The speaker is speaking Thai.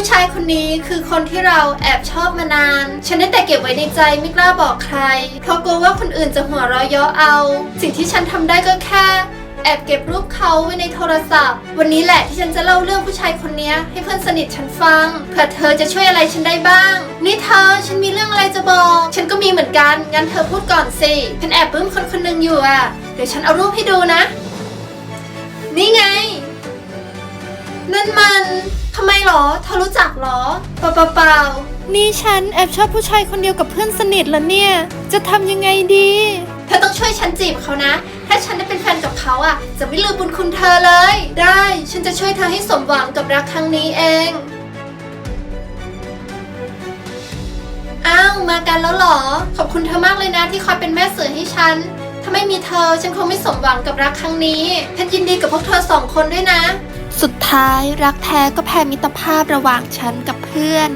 ผู้ชายคนนี้คือคนที่เราแอบชอบมานาน ฉันได้แต่เก็บไว้ในใจไม่กล้าบอกใคร เพราะกลัวว่าคนอื่นจะหัวเราะเยาะเอา สิ่งที่ฉันทำได้ก็แค่แอบเก็บรูปเขาไว้ในโทรศัพท์ วันนี้แหละที่ฉันจะเล่าเรื่องผู้ชายคนนี้ให้เพื่อนสนิทฉันฟัง เผื่อเธอจะช่วยอะไรฉันได้บ้าง นี่เธอฉันมีเรื่องอะไรจะบอก ฉันก็มีเหมือนกัน งั้นเธอพูดก่อนสิ ฉันแอบปลื้มคนคนหนึ่งอยู่อะ เดี๋ยวฉันเอารูปให้ดูนะ นี่ไง นั่นมัน เธอรู้จักหรอเปล่าเปล่านี่ฉันแอบชอบผู้ชายคนเดียวกับเพื่อนสนิทแล้วเนี่ย จะทำยังไงดี เธอต้องช่วยฉันจีบเขานะ ถ้าฉันได้เป็นแฟนกับเขาอะ จะไม่ลืมบุญคุณเธอเลย ได้ ฉันจะช่วยเธอให้สมหวังกับรักครั้งนี้เอง อ้าว มากันแล้วเหรอ ขอบคุณเธอมากเลยนะที่คอยเป็นแม่สื่อให้ฉัน ถ้าไม่มีเธอฉันคงไม่สมหวังกับรักครั้งนี้ ฉันยินดีกับพวกเธอสองคนด้วยนะ สุดท้ายรักแท้ก็แพ้มิตรภาพระหว่างฉันกับเพื่อน